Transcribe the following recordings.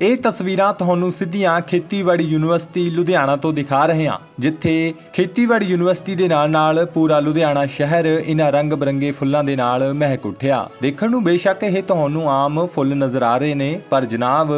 ਇਹ ਤਸਵੀਰਾਂ ਤੁਹਾਨੂੰ ਸਿੱਧੀਆਂ ਖੇਤੀਬਾੜੀ ਯੂਨੀਵਰਸਿਟੀ ਲੁਧਿਆਣਾ ਤੋਂ ਦਿਖਾ ਰਹੇ ਹਾਂ, ਜਿੱਥੇ ਖੇਤੀਬਾੜੀ ਯੂਨੀਵਰਸਿਟੀ ਦੇ ਨਾਲ-ਨਾਲ ਪੂਰਾ ਲੁਧਿਆਣਾ ਸ਼ਹਿਰ ਇਹਨਾਂ ਰੰਗ-ਬਰੰਗੇ ਫੁੱਲਾਂ ਦੇ ਨਾਲ ਮਹਿਕ ਉੱਠਿਆ। ਦੇਖਣ ਨੂੰ ਬੇਸ਼ੱਕ ਇਹ ਤੁਹਾਨੂੰ ਆਮ ਫੁੱਲ ਨਜ਼ਰ ਆ ਰਹੇ ਨੇ, ਪਰ ਜਨਾਬ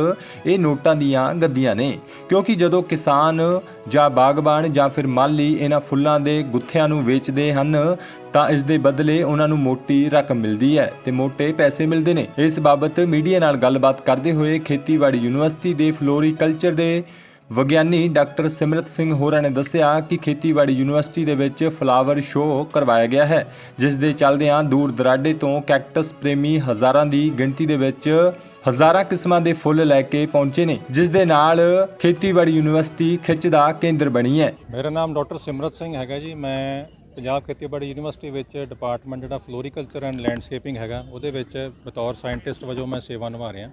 ਇਹ ਨੋਟਾਂ ਦੀਆਂ ਗੱਦੀਆਂ ਨੇ, ਕਿਉਂਕਿ ਜਦੋਂ ਕਿਸਾਨ ਜਾਂ ਬਾਗਬਾਨ ਜਾਂ ਫਿਰ ਮਾਲੀ ਇਹਨਾਂ ਫੁੱਲਾਂ ਦੇ ਗੁੱਥਿਆਂ ਨੂੰ ਵੇਚਦੇ ਹਨ, ਤਾਂ ਇਸ ਦੇ ਬਦਲੇ ਉਹਨਾਂ ਨੂੰ ਮੋਟੀ ਰਕਮ ਮਿਲਦੀ ਹੈ ਤੇ ਮੋٹے ਪੈਸੇ ਮਿਲਦੇ ਨੇ। ਇਸ ਬਾਬਤ ਮੀਡੀਆ ਨਾਲ ਗੱਲਬਾਤ ਕਰਦੇ ਹੋਏ ਖੇਤੀਬਾੜੀ ਯੂਨੀਵਰਸਿਟੀ ਦੇ ਫਲੋਰੀਕਲਚਰ ਦੇ ਵਿਗਿਆਨੀ ਡਾਕਟਰ ਸਿਮਰਤ ਸਿੰਘ ਹੋਰਾਂ ਨੇ ਦੱਸਿਆ ਕਿ ਖੇਤੀਬਾੜੀ ਯੂਨੀਵਰਸਿਟੀ ਦੇ ਵਿੱਚ ਫਲਾਵਰ ਸ਼ੋਅ ਕਰਵਾਇਆ ਗਿਆ ਹੈ, ਜਿਸ ਦੇ ਚੱਲਦਿਆਂ ਦੂਰ ਦਰਾਡੇ ਤੋਂ ਕੈਕਟਸ ਪ੍ਰੇਮੀ ਹਜ਼ਾਰਾਂ ਦੀ ਗਿਣਤੀ ਦੇ ਵਿੱਚ ਹਜ਼ਾਰਾਂ ਕਿਸਮਾਂ ਦੇ ਫੁੱਲ ਲੈ ਕੇ ਪਹੁੰਚੇ ਨੇ, ਜਿਸ ਦੇ ਨਾਲ ਖੇਤੀਬਾੜੀ ਯੂਨੀਵਰਸਿਟੀ ਖਿੱਚ ਦਾ ਕੇਂਦਰ ਬਣੀ ਹੈ। ਮੇਰਾ ਨਾਮ ਡਾਕਟਰ ਸਿਮਰਤ ਸਿੰਘ ਹੈਗਾ ਜੀ, ਮੈਂ ਪੰਜਾਬ ਖੇਤੀਬਾੜੀ ਯੂਨੀਵਰਸਿਟੀ ਵਿੱਚ ਡਿਪਾਰਟਮੈਂਟ ਜਿਹੜਾ ਫਲੋਰੀਕਲਚਰ ਐਂਡ ਲੈਂਡਸਕੇਪਿੰਗ ਹੈਗਾ, ਉਹਦੇ ਵਿੱਚ ਬਤੌਰ ਸਾਇੰਟਿਸਟ ਵਜੋਂ ਮੈਂ ਸੇਵਾ ਨਿਭਾ ਰਿਹਾ।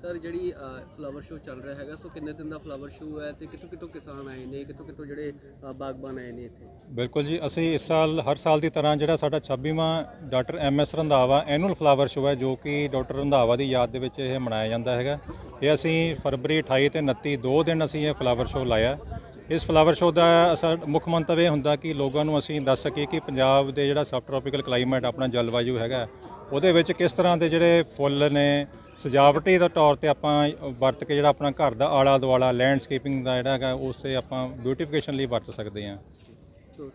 ਸਰ, ਜਿਹੜੀ ਫਲਾਵਰ ਸ਼ੋਅ ਚੱਲ ਰਿਹਾ ਹੈਗਾ, ਸੋ ਕਿੰਨੇ ਦਿਨ ਦਾ ਫਲਾਵਰ ਸ਼ੋਅ ਹੈ ਤੇ ਕਿੱਥੋਂ ਕਿੱਥੋਂ ਕਿਸਾਨ ਆਏ ਨੇ, ਕਿੱਥੋਂ ਕਿੱਥੋਂ ਜਿਹੜੇ ਬਾਗਬਾਨ ਆਏ ਨੇ ਇੱਥੇ? ਬਿਲਕੁਲ ਜੀ, ਅਸੀਂ ਇਸ ਸਾਲ, ਹਰ ਸਾਲ ਦੀ ਤਰ੍ਹਾਂ ਜਿਹੜਾ ਸਾਡਾ 26ਵਾਂ doctor M S Randhawa annual flower show ਹੈ, ਜੋ ਕਿ ਡਾਕਟਰ ਰੰਧਾਵਾ ਦੀ ਯਾਦ ਦੇ ਵਿੱਚ ਇਹ ਮਨਾਇਆ ਜਾਂਦਾ ਹੈਗਾ। ਇਹ ਅਸੀਂ ਫਰਵਰੀ 28 ਤੇ 29 ਦੋ ਦਿਨ ਅਸੀਂ ਇਹ ਫਲਾਵਰ ਸ਼ੋਅ ਲਾਇਆ। ਇਸ ਫਲਾਵਰ ਸ਼ੋਅ ਦਾ ਅਸਾ, ਮੁੱਖ ਮੰਤਵ ਇਹ ਹੁੰਦਾ ਕਿ ਲੋਕਾਂ ਨੂੰ ਅਸੀਂ ਦੱਸ ਸਕੀਏ ਕਿ ਪੰਜਾਬ ਦੇ ਜਿਹੜਾ ਸਬ ਟ੍ਰੋਪੀਕਲ ਕਲਾਈਮੇਟ ਆਪਣਾ ਜਲਵਾਯੂ ਹੈਗਾ, ਉਹਦੇ ਵਿੱਚ ਕਿਸ ਤਰ੍ਹਾਂ ਦੇ ਜਿਹੜੇ ਫੁੱਲ ਨੇ ਸਜਾਵਟੀ ਦਾ ਤੌਰ ਤੇ ਆਪਾਂ ਵਰਤ ਕੇ ਜਿਹੜਾ ਆਪਣਾ ਘਰ ਦਾ ਆਲਾ ਦੁਆਲਾ ਲੈਂਡਸਕੇਪਿੰਗ ਦਾ ਜਿਹੜਾ ਹੈਗਾ ਉਸ ਤੇ ਆਪਾਂ ਬਿਊਟੀਫਿਕੇਸ਼ਨ ਲਈ ਵਰਤ ਸਕਦੇ ਹਾਂ।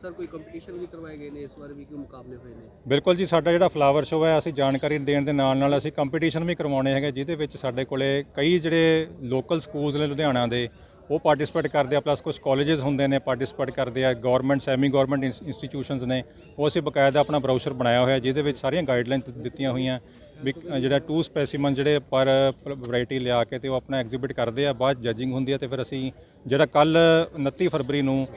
ਸਰ ਕੋਈ ਕੰਪੀਟੀਸ਼ਨ ਵੀ ਕਰਵਾਏ ਗਏ ਨੇ ਇਸ ਵਾਰ ਵੀ ਕੋਈ ਮੁਕਾਬਲੇ ਹੋਏ ਨੇ? ਬਿਲਕੁਲ ਜੀ ਸਾਡਾ ਜਿਹੜਾ ਫਲਾਵਰ ਸ਼ੋਅ ਹੈ ਅਸੀਂ ਜਾਣਕਾਰੀ ਦੇਣ ਦੇ ਨਾਲ ਨਾਲ ਅਸੀਂ ਕੰਪੀਟੀਸ਼ਨ ਵੀ ਕਰਵਾਉਣੇ ਹੈਗੇ ਜਿਹਦੇ ਵਿੱਚ ਸਾਡੇ ਕੋਲੇ ਕਈ ਜਿਹੜੇ ਲੋਕਲ ਸਕੂਲਸ ਨੇ ਲੁਧਿਆਣਾ ਦੇ ਉਹ ਪਾਰਟਿਸਿਪੇਟ ਕਰਦੇ ਆ ਪਲੱਸ ਕੁਝ ਕਾਲਜਸ ਹੁੰਦੇ ਨੇ ਪਾਰਟਿਸਿਪੇਟ ਕਰਦੇ ਆ ਗਵਰਨਮੈਂਟ ਸੈਮੀ ਗਵਰਨਮੈਂਟ ਇੰਸਟੀਟਿਊਸ਼ਨਸ ਨੇ। ਉਹ ਅਸੀਂ ਬਕਾਇਦਾ ਆਪਣਾ ਬ੍ਰਾਊਸ਼ਰ ਬਣਾਇਆ ਹੋਇਆ, ਜਿਹਦੇ ਵਿੱਚ ਸਾਰੀਆਂ ਗਾਈਡਲਾਈਨ ਦਿੱਤੀਆਂ ਹੋਈਆਂ। ਵੀ ਜਿਹੜਾ ਟੂ ਸਪੈਸੀਮਨ ਜਿਹੜੇ ਪਰ ਵੈਰਾਈਟੀ ਲਿਆ ਕੇ ਤੇ ਉਹ ਆਪਣਾ ਐਗਜੀਬਿਟ ਕਰਦੇ ਆ, ਬਾਅਦ ਜੱਜਿੰਗ ਹੁੰਦੀ ਆ ਤੇ ਫਿਰ ਅਸੀਂ ਜਿਹੜਾ ਕੱਲ 29 ਫਰਵਰੀ ਨੂੰ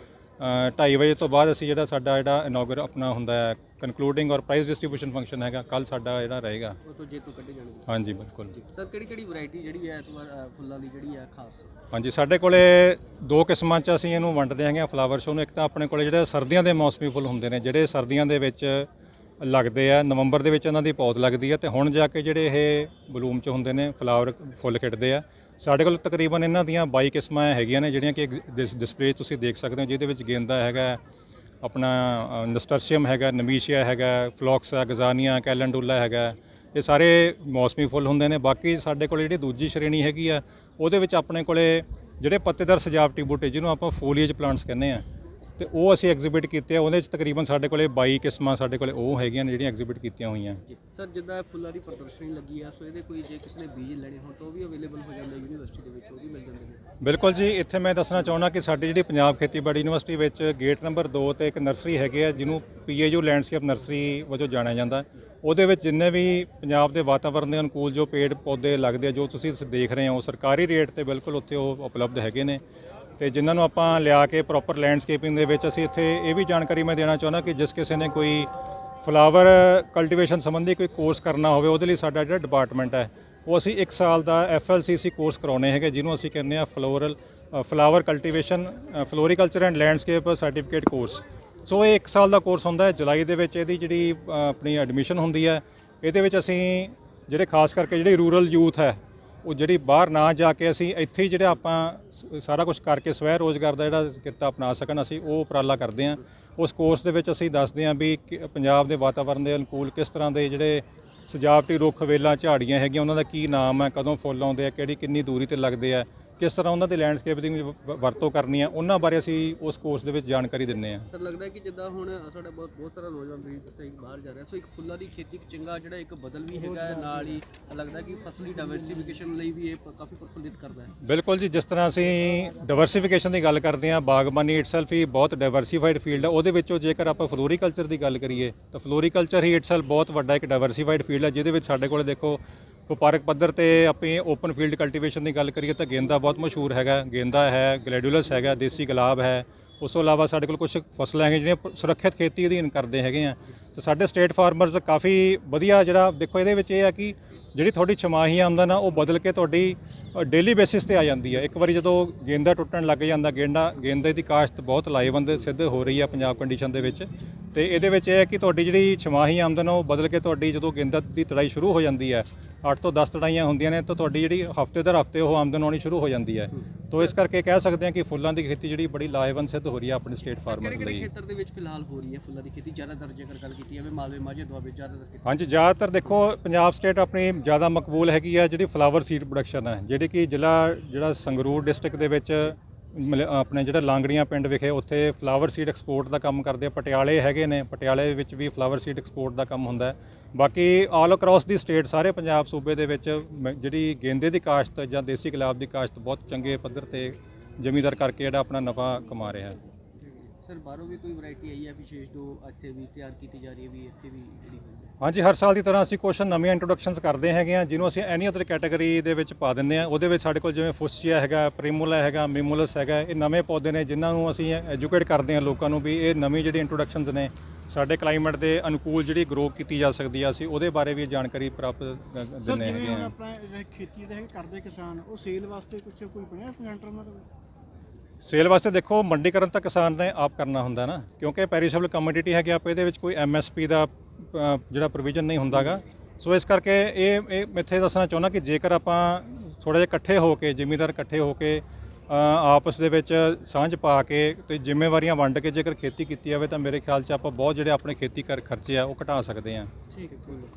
ਢਾਈ ਵਜੇ ਤੋਂ ਬਾਅਦ ਅਸੀਂ ਜਿਹੜਾ ਸਾਡਾ ਜਿਹੜਾ ਇਨੋਗਰ ਆਪਣਾ ਹੁੰਦਾ ਹੈ ਕਨਕਲੂਡਿੰਗ ਔਰ ਪ੍ਰਾਈਜ਼ ਡਿਸਟ੍ਰੀਬਿਊਸ਼ਨ ਫੰਕਸ਼ਨ ਹੈਗਾ ਕੱਲ ਸਾਡਾ ਜਿਹੜਾ ਰਹੇਗਾ। ਉਹ ਤੋਂ ਜੇਤੂ ਕੱਢੇ ਜਾਣਗੇ। ਹਾਂਜੀ ਬਿਲਕੁਲ। ਸਰ ਕਿਹੜੀ ਕਿਹੜੀ ਵੈਰਾਈਟੀ ਜਿਹੜੀ ਹੈ ਅ, ਫੁੱਲਾਂ ਦੀ ਜਿਹੜੀ ਹੈ ਖਾਸ? ਹਾਂਜੀ ਸਾਡੇ ਕੋਲੇ ਦੋ ਕਿਸਮਾਂ ਚ ਅਸੀਂ ਇਹਨੂੰ ਵੰਡਦੇ ਹੈਗੇ ਫਲਾਵਰ ਸ਼ੋ ਨੂੰ। ਇੱਕ ਤਾਂ ਆਪਣੇ ਕੋਲੇ ਜਿਹੜੇ ਸਰਦੀਆਂ ਦੇ ਮੌਸਮੀ ਫੁੱਲ ਹੁੰਦੇ ਨੇ ਜਿਹੜੇ ਸਰਦੀਆਂ ਦੇ ਵਿੱਚ ਲੱਗਦੇ ਆ ਨਵੰਬਰ ਦੇ ਵਿੱਚ ਇਹਨਾਂ ਦੀ ਪੌਦ ਲੱਗਦੀ ਹੈ ਤੇ ਹੁਣ ਜਾ ਕੇ ਜਿਹੜੇ ਇਹ ਬਲੂਮ ਚ ਹੁੰਦੇ ਨੇ ਫਲਾਵਰ ਫੁੱਲ ਖਿੜਦੇ ਆ। ਸਾਡੇ ਕੋਲ ਤਕਰੀਬਨ ਇਹਨਾਂ ਦੀਆਂ 22 ਕਿਸਮਾਂ ਹੈਗੀਆਂ ਨੇ, ਜਿਹੜੀਆਂ ਕਿ ਡਿਸਪਲੇ ਤੁਸੀਂ ਦੇਖ ਸਕਦੇ ਹੋ, ਜਿਹਦੇ ਵਿੱਚ ਗੇਂਦਾ ਹੈਗਾ, ਆਪਣਾ ਨਸਟਰਸ਼ੀਅਮ ਹੈਗਾ, ਨਮੀਸ਼ੀਆ ਹੈਗਾ ਫਲੋਕਸ ਹੈ ਗਜ਼ਾਨੀਆ ਕੈਲੰਡੂਲਾ ਹੈਗਾ, ਇਹ ਸਾਰੇ ਮੌਸਮੀ ਫੁੱਲ ਹੁੰਦੇ ਨੇ। ਬਾਕੀ ਸਾਡੇ ਕੋਲ ਜਿਹੜੀ ਦੂਜੀ ਸ਼੍ਰੇਣੀ ਹੈਗੀ ਆ, ਉਹਦੇ ਵਿੱਚ ਆਪਣੇ ਕੋਲੇ ਜਿਹੜੇ ਪੱਤੇਦਾਰ ਸਜਾਵਟੀ ਬੂਟੇ, ਜਿਹਨੂੰ ਆਪਾਂ ਫੋਲੀਏਜ ਪਲਾਂਟਸ ਕਹਿੰਦੇ ਆ ਤੇ ਉਹ ਅਸੀਂ ਐਗਜ਼ਿਬਿਟ ਕੀਤੇ ਆ ਉਹਦੇ ਵਿੱਚ ਤਕਰੀਬਨ ਸਾਡੇ ਕੋਲੇ 22 ਕਿਸਮਾਂ ਸਾਡੇ ਕੋਲੇ ਉਹ ਹੈਗੀਆਂ ਨੇ ਜਿਹੜੀਆਂ ਐਗਜ਼ਿਬਿਟ ਕੀਤੀਆਂ ਹੋਈਆਂ। ਜੀ। ਸਰ ਜਿੱਦਾਂ ਫੁੱਲਾਂ ਦੀ ਪ੍ਰਦਰਸ਼ਨੀ ਲੱਗੀ ਆ ਸੋ ਇਹਦੇ ਕੋਈ ਜੇ ਕਿਸੇ ਨੇ ਬੀਜ ਲੈਣੇ ਹੋਣ ਤਾਂ ਉਹ ਵੀ ਅਵੇਲੇਬਲ ਹੋ ਜਾਂਦੇ ਯੂਨੀਵਰਸਿਟੀ ਦੇ ਵਿੱਚ ਉਹ ਵੀ ਮਿਲ ਜਾਂਦੇ ਨੇ? ਬਿਲਕੁਲ ਜੀ ਇੱਥੇ ਮੈਂ ਦੱਸਣਾ ਚਾਹੁੰਦਾ ਕਿ ਸਾਡੀ ਜਿਹੜੀ ਪੰਜਾਬ ਖੇਤੀਬਾੜੀ ਯੂਨੀਵਰਸਿਟੀ ਵਿੱਚ ਗੇਟ ਨੰਬਰ 2 ਤੇ ਇੱਕ ਨਰਸਰੀ ਹੈਗੀ ਆ ਜਿਹਨੂੰ ਪੀਏਯੂ ਲੈਂਡਸਕੇਪ ਨਰਸਰੀ ਵਜੋਂ ਜਾਣਿਆ ਜਾਂਦਾ। ਉਹਦੇ ਵਿੱਚ ਜਿੰਨੇ ਵੀ ਪੰਜਾਬ ਦੇ ਵਾਤਾਵਰਣ ਦੇ ਅਨੁਕੂਲ ਜੋ ਪੇੜ ਪੌਦੇ ਲੱਗਦੇ ਆ ਜੋ ਤੁਸੀਂ ਦੇਖ ਰਹੇ ਹੋ ਸਰਕਾਰੀ ਰੇਟ ਤੇ ਬਿਲਕੁਲ ਉੱਥੇ ਉਹ ਉਪਲਬਧ ਹੈਗੇ ਨੇ। ਤੇ ਜਿਨ੍ਹਾਂ ਨੂੰ ਆਪਾਂ ਲਿਆ ਕੇ ਪ੍ਰੋਪਰ ਲੈਂਡਸਕੇਪਿੰਗ ਦੇ ਵਿੱਚ ਅਸੀਂ ਇੱਥੇ ਇਹ ਵੀ ਜਾਣਕਾਰੀ ਮੈਂ ਦੇਣਾ ਚਾਹੁੰਦਾ ਕਿ ਜਿਸ ਕਿਸੇ ਨੇ ਕੋਈ ਫਲਾਵਰ ਕਲਟੀਵੇਸ਼ਨ ਸੰਬੰਧੀ ਕੋਈ ਕੋਰਸ ਕਰਨਾ ਹੋਵੇ, ਉਹਦੇ ਲਈ ਸਾਡਾ ਜਿਹੜਾ ਡਿਪਾਰਟਮੈਂਟ ਹੈ, ਉਹ ਅਸੀਂ 1 ਸਾਲ ਦਾ ਐਫਐਲਸੀਸੀ ਕੋਰਸ ਕਰਾਉਣੇ ਹੈਗੇ, ਜਿਹਨੂੰ ਅਸੀਂ ਕਹਿੰਦੇ ਆ floral flower cultivation floriculture and landscape certificate course so ਇਹ 1 ਸਾਲ ਦਾ ਕੋਰਸ ਹੁੰਦਾ ਹੈ, ਜੁਲਾਈ ਦੇ ਵਿੱਚ ਇਹਦੀ ਜਿਹੜੀ ਆਪਣੀ ਐਡਮਿਸ਼ਨ ਹੁੰਦੀ ਹੈ, ਇਹਦੇ ਵਿੱਚ ਅਸੀਂ ਜਿਹੜੇ ਖਾਸ ਕਰਕੇ ਜਿਹੜੇ ਰੂਰਲ ਯੂਥ ਹੈ ਉਹ ਜਿਹੜੀ ਬਾਹਰ ਨਾ ਜਾ ਕੇ ਅਸੀਂ ਇੱਥੇ ਹੀ ਜਿਹੜਾ ਆਪਾਂ ਸਾਰਾ ਕੁਝ ਕਰਕੇ ਸਵੈ ਰੋਜ਼ਗਾਰ ਦਾ ਜਿਹੜਾ ਕਿੱਤਾ ਅਪਣਾ ਸਕਣ, ਅਸੀਂ ਉਹ ਉਪਰਾਲਾ ਕਰਦੇ ਹਾਂ। ਉਸ ਕੋਰਸ ਦੇ ਵਿੱਚ ਅਸੀਂ ਦੱਸਦੇ ਹਾਂ ਵੀ ਕਿ ਪੰਜਾਬ ਦੇ ਵਾਤਾਵਰਣ ਦੇ ਅਨੁਕੂਲ ਕਿਸ ਤਰ੍ਹਾਂ ਦੇ ਜਿਹੜੇ ਸਜਾਵਟੀ ਰੁੱਖ, ਵੇਲਾਂ, ਝਾੜੀਆਂ ਹੈਗੀਆਂ, ਉਹਨਾਂ ਦਾ ਕੀ ਨਾਮ ਹੈ, ਕਦੋਂ ਫੁੱਲ ਆਉਂਦੇ ਆ, ਕਿਹੜੀ ਕਿੰਨੀ ਦੂਰੀ ਤੇ ਲੱਗਦੇ ਆ ਕਿਸ ਤਰ੍ਹਾਂ ਉਹਨਾਂ ਦੇ ਲੈਂਡਸਕੇਪ ਦੀ ਵ- ਵਰਤੋਂ ਕਰਨੀ ਆ ਉਹਨਾਂ ਬਾਰੇ ਅਸੀਂ ਉਸ ਕੋਰਸ ਦੇ ਵਿੱਚ ਜਾਣਕਾਰੀ ਦਿੰਦੇ ਹਾਂ ਸਰ ਲੱਗਦਾ ਹੈ ਕਿ ਜਿੱਦਾਂ ਹੁਣ ਸਾਡਾ ਬਹੁਤ ਬਹੁਤ ਸਾਰਾ ਨੌਜਵਾਨ ਵੀ ਸਹੀ ਬਾਹਰ ਜਾ ਰਿਹਾ ਸੋ ਇੱਕ ਫੁੱਲਾਂ ਦੀ ਖੇਤੀ ਇੱਕ ਚੰਗਾ ਜਿਹੜਾ ਇੱਕ ਬਦਲ ਵੀ ਹੈਗਾ ਹੈ, ਨਾਲ ਹੀ ਲੱਗਦਾ ਕਿ ਫਸਲੀ ਡਾਇਵਰਸਿਫਿਕੇਸ਼ਨ ਲਈ ਵੀ ਇਹ ਪ- ਕਾਫੀ ਪ੍ਰਫੁੱਲਿਤ ਕਰਦਾ ਹੈ। ਬਿਲਕੁਲ ਜੀ ਜਿਸ ਤਰ੍ਹਾਂ ਅਸੀਂ ਡਾਈਵਰਸਿਫਿਕੇਸ਼ਨ ਦੀ ਗੱਲ ਕਰਦੇ ਹਾਂ ਬਾਗਬਾਨੀ ਇਟਸੈਲਫ ਹੀ ਬਹੁਤ ਡਾਈਵਰਸਿਫਾਈਡ ਫੀਲਡ ਹੈ ਉਹਦੇ ਵਿੱਚੋਂ ਜੇਕਰ ਆਪਾਂ ਫਲੋਰੀਕਲਚਰ ਦੀ ਗੱਲ ਕਰੀਏ ਤਾਂ ਫਲੋਰੀਕਲਚਰ ਹੀ ਇਟਸੈਲਫ ਬਹੁਤ ਵੱਡਾ ਇੱਕ ਡਾਈਵਰਸਿਫਾਈਡ ਫੀਲਡ ਹੈ ਜਿਹਦੇ ਵਿੱਚ ਸਾਡੇ ਕੋਲ ਦੇਖੋ ਵਪਾਰਕ ਪੱਧਰ ਤੇ ਆਪਣੀ ਓਪਨ ਫੀਲਡ ਕਲਟੀਵੇਸ਼ਨ ਦੀ ਗੱਲ ਕਰੀਏ ਤਾਂ ਗੇਂਦਾ ਬਹੁਤ ਮਸ਼ਹੂਰ ਹੈਗਾ। ਗੇਂਦਾ ਹੈ, ਗਲੈਡੂਲਸ ਹੈਗਾ, ਦੇਸੀ ਗੁਲਾਬ ਹੈ। ਉਸ ਤੋਂ ਇਲਾਵਾ ਸਾਡੇ ਕੋਲ ਕੁਝ ਫਸਲਾਂ ਹੈਗੀਆਂ ਜਿਹੜੀਆਂ ਸੁਰੱਖਿਅਤ ਖੇਤੀ ਅਧੀਨ ਕਰਦੇ ਹੈਗੇ ਆ। ਤੇ ਸਾਡੇ ਸਟੇਟ ਫਾਰਮਰਸ ਕਾਫੀ ਵਧੀਆ ਜਿਹੜਾ ਦੇਖੋ ਇਹਦੇ ਵਿੱਚ ਇਹ ਹੈ ਕਿ ਜਿਹੜੀ ਤੁਹਾਡੀ ਛਮਾਹੀ ਆਮਦਨ ਆ ਉਹ ਬਦਲ ਕੇ ਤੁਹਾਡੀ ਡੇਲੀ ਬੇਸਿਸ ਤੇ ਆ ਜਾਂਦੀ ਹੈ ਇੱਕ ਵਾਰੀ ਜਦੋਂ ਗੇਂਦਾ ਟੁੱਟਣ ਲੱਗ ਜਾਂਦਾ ਗੇਂਦਾ ਗੇਂਦੇ ਦੀ ਕਾਸ਼ਤ ਬਹੁਤ ਲਾਹੇਵੰਦ ਸਿੱਧ ਹੋ ਰਹੀ ਹੈ ਪੰਜਾਬ ਕੰਡੀਸ਼ਨ ਦੇ ਵਿੱਚ। ਤੇ ਇਹਦੇ ਵਿੱਚ ਇਹ ਹੈ ਕਿ ਤੁਹਾਡੀ ਜਿਹੜੀ ਛਮਾਹੀ ਆਮਦਨ ਉਹ ਬਦਲ ਕੇ ਤੁਹਾਡੀ ਜਦੋਂ ਗੇਂਦਾ ਦੀ ਤੜਾਈ ਸ਼ੁਰੂ ਹੋ ਜਾਂਦੀ ਹੈ 8 ਤੋਂ 10 ਤੜਾਈਆਂ ਹੁੰਦੀਆਂ ਨੇ ਤਾਂ ਤੁਹਾਡੀ ਜਿਹੜੀ ਹਫ਼ਤੇ ਦਰ ਹਫ਼ਤੇ ਉਹ ਆਮਦਨ ਆਉਣੀ ਸ਼ੁਰੂ ਹੋ ਜਾਂਦੀ ਹੈ। ਤੋਂ ਇਸ ਕਰਕੇ ਕਹਿ ਸਕਦੇ ਹਾਂ ਕਿ ਫੁੱਲਾਂ ਦੀ ਖੇਤੀ ਜਿਹੜੀ ਬੜੀ ਲਾਹੇਵੰਦ ਸਿੱਧ ਹੋ ਰਹੀ ਹੈ ਆਪਣੇ ਸਟੇਟ ਫਾਰਮਰਸ ਲਈ। ਖੇਤਰ ਦੇ ਵਿੱਚ ਫਿਲਹਾਲ ਹੋ ਰਹੀ ਹੈ ਫੁੱਲਾਂ ਦੀ ਖੇਤੀ? ਜ਼ਿਆਦਾਤਰ ਜੇਕਰ ਗੱਲ ਕੀਤੀ ਜਾਵੇ ਮਾਲਵੇ ਮਾਝੇ ਦੁਆਬੇ ਜ਼ਿਆਦਾਤਰ ਹਾਂਜੀ ਜ਼ਿਆਦਾਤਰ ਦੇਖੋ ਪੰਜਾਬ ਸਟੇਟ ਆਪਣੀ ਜ਼ਿਆਦਾ ਮਕਬੂਲ ਹੈਗੀ ਹੈ ਜਿਹੜੀ ਫਲਾਵਰ ਸੀਡ ਪ੍ਰੋਡਕਸ਼ਨ ਹੈ ਜਿਹੜੀ ਕਿ ਜ਼ਿਲ੍ਹਾ ਜਿਹੜਾ ਸੰਗਰੂਰ ਡਿਸਟ੍ਰਿਕਟ ਦੇ ਵਿੱਚ ਮਤਲਬ ਆਪਣੇ ਜਿਹੜਾ ਲਾਂਗੜੀਆਂ ਪਿੰਡ ਵਿਖੇ ਉੱਥੇ ਫਲਾਵਰ ਸੀਡ ਐਕਸਪੋਰਟ ਦਾ ਕੰਮ ਕਰਦੇ ਆ, ਪਟਿਆਲੇ ਹੈਗੇ ਨੇ, ਪਟਿਆਲੇ ਵਿੱਚ ਵੀ ਫਲਾਵਰ ਸੀਡ ਐਕਸਪੋਰਟ ਦਾ ਕੰਮ ਹੁੰਦਾ ਹੈ। ਬਾਕੀ ਆਲ ਅਕ੍ਰੋਸ ਦੀ ਸਟੇਟ ਸਾਰੇ ਪੰਜਾਬ ਸੂਬੇ ਦੇ ਵਿੱਚ ਮ- ਜਿਹੜੀ ਗੇਂਦੇ ਦੀ ਕਾਸ਼ਤ ਜਾਂ ਦੇਸੀ ਗੁਲਾਬ ਦੀ ਕਾਸ਼ਤ ਬਹੁਤ ਚੰਗੇ ਪੱਧਰ ਤੇ ਜ਼ਮੀਂਦਾਰ ਕਰਕੇ ਜਿਹੜਾ ਆਪਣਾ ਨਫਾ ਕਮਾ ਰਿਹਾ ਹੈ। ਸਰ, ਬਾਹਰੋਂ ਵੀ ਕੋਈ ਵੈਰਾਈਟੀ ਆਈ ਹੈ ਵਿਸ਼ੇਸ਼ ਜੋ ਇੱਥੇ ਵੀ ਤਿਆਰ ਕੀਤੀ ਜਾ ਰਹੀ ਹੈ ਵੀ ਇੱਥੇ ਵੀ ਜਿਹੜੀ ਹੋਈ ਹੈ? ਹਾਂਜੀ ਹਰ ਸਾਲ ਦੀ ਤਰ੍ਹਾਂ ਅਸੀਂ ਕੁਝ ਨਵੀਆਂ ਇੰਟਰੋਡਕਸ਼ਨਸ ਕਰਦੇ ਹੈਗੇ ਆ ਜਿਹਨੂੰ ਅਸੀਂ ਐਨੀ ਅਦਰ ਕੈਟਾਗਰੀ ਦੇ ਵਿੱਚ ਪਾ ਦਿੰਦੇ ਆ ਉਹਦੇ ਵਿੱਚ ਸਾਡੇ ਕੋਲ ਜਿਵੇਂ ਫੁਸਚੀਆ ਹੈਗਾ ਪ੍ਰੀਮੂਲਾ ਹੈਗਾ ਮਿਮੂਲਸ ਹੈਗਾ ਇਹ ਨਵੇਂ ਪੌਦੇ ਨੇ ਜਿਨ੍ਹਾਂ ਨੂੰ ਅਸੀਂ ਐਜੂਕੇਟ ਕਰਦੇ ਆ ਲੋਕਾਂ ਨੂੰ ਵੀ ਇਹ ਨਵੀਂ ਜਿਹੜੀ ਇੰਟਰੋਡਕਸ਼ਨਸ ਨੇ ਸਾਡੇ ਕਲਾਈਮੇਟ ਦੇ ਅਨੁਕੂਲ ਜਿਹੜੀ ਗਰੋ ਕੀਤੀ ਜਾ ਸਕਦੀ ਆ ਅਸੀਂ ਉਹਦੇ ਬਾਰੇ ਵੀ ਜਾਣਕਾਰੀ ਪ੍ਰਾਪਤ ਦਿੰਦੇ ਹੈਗੇ ਆ ਆਪਣਾ ਖੇਤੀ ਹੈਗੇ ਕਰਦੇ ਕਿਸਾਨ ਉਹ ਸੇਲ ਵਾਸਤੇ ਕੁਝ ਕੋਈ ਬਣਿਆ ਸੈਂਟਰ ਦਾ ਸੇਲ ਵਾਸਤੇ ਦੇਖੋ ਮੰਡੀਕਰਨ ਤਾਂ ਕਿਸਾਨ ਨੇ ਆਪ ਕਰਨਾ ਹੁੰਦਾ ਨਾ ਕਿਉਂਕਿ ਪੈਰੀਸ਼ੇਬਲ ਕਮੋਡਿਟੀ ਹੈਗੀ ਆਪਾਂ ਇਹਦੇ ਵਿੱਚ ਕੋਈ ਐਮਐਸਪੀ ਦਾ ਜਿਹੜਾ ਪ੍ਰੋਵੀਜ਼ਨ ਨਹੀਂ ਹੁੰਦਾਗਾ। ਸੋ ਇਸ ਕਰਕੇ ਇਹ ਇਹ ਮੈਂ ਇੱਥੇ ਦੱਸਣਾ ਚਾਹੁੰਦਾ ਕਿ ਜੇਕਰ ਆਪਾਂ ਥੋੜਾ ਜਿਹਾ ਇਕੱਠੇ ਹੋ ਕੇ, ਜ਼ਿਮੀਂਦਾਰ ਇਕੱਠੇ ਹੋ ਕੇ ਆਪਸ ਦੇ ਵਿੱਚ ਸਾਂਝ ਪਾ ਕੇ ਤੇ ਜ਼ਿੰਮੇਵਾਰੀਆਂ ਵੰਡ ਕੇ ਜੇਕਰ ਖੇਤੀ ਕੀਤੀ ਜਾਵੇ ਤਾਂ ਮੇਰੇ ਖਿਆਲ 'ਚ ਆਪਾਂ ਬਹੁਤ ਜਿਹੜੇ ਆਪਣੇ ਖੇਤੀ ਕਰ, ਖਰਚੇ ਆ ਉਹ ਘਟਾ ਸਕਦੇ ਆ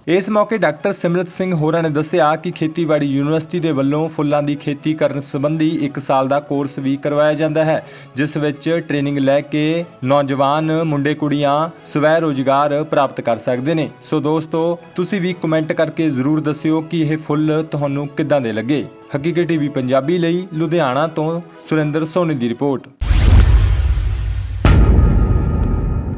ਇਸ ਮੌਕੇ ਡਾਕਟਰ ਸਿਮਰਤ ਸਿੰਘ ਹੋਰਾਂ ਨੇ ਦੱਸਿਆ ਕਿ ਖੇਤੀਬਾੜੀ ਯੂਨੀਵਰਸਿਟੀ ਦੇ ਵੱਲੋਂ ਫੁੱਲਾਂ ਦੀ ਖੇਤੀ ਕਰਨ ਸੰਬੰਧੀ 1 ਸਾਲ ਦਾ ਕੋਰਸ ਵੀ ਕਰਵਾਇਆ ਜਾਂਦਾ ਹੈ, ਜਿਸ ਵਿੱਚ ਟ੍ਰੇਨਿੰਗ ਲੈ ਕੇ ਨੌਜਵਾਨ ਮੁੰਡੇ ਕੁੜੀਆਂ ਸਵੈ ਰੋਜ਼ਗਾਰ ਪ੍ਰਾਪਤ ਕਰ ਸਕਦੇ ਨੇ। ਸੋ ਦੋਸਤੋ, ਤੁਸੀਂ ਵੀ ਕਮੈਂਟ ਕਰਕੇ ਜ਼ਰੂਰ ਦੱਸਿਓ ਕਿ ਇਹ ਫੁੱਲ ਤੁਹਾਨੂੰ ਕਿੱਦਾਂ ਦੇ ਲੱਗੇ। ਹਕੀਕਤ ਟੀਵੀ ਪੰਜਾਬੀ ਲਈ ਲੁਧਿਆਣਾ ਤੋਂ ਸੁਰਿੰਦਰ ਸੋਨੀ ਦੀ ਰਿਪੋਰਟ।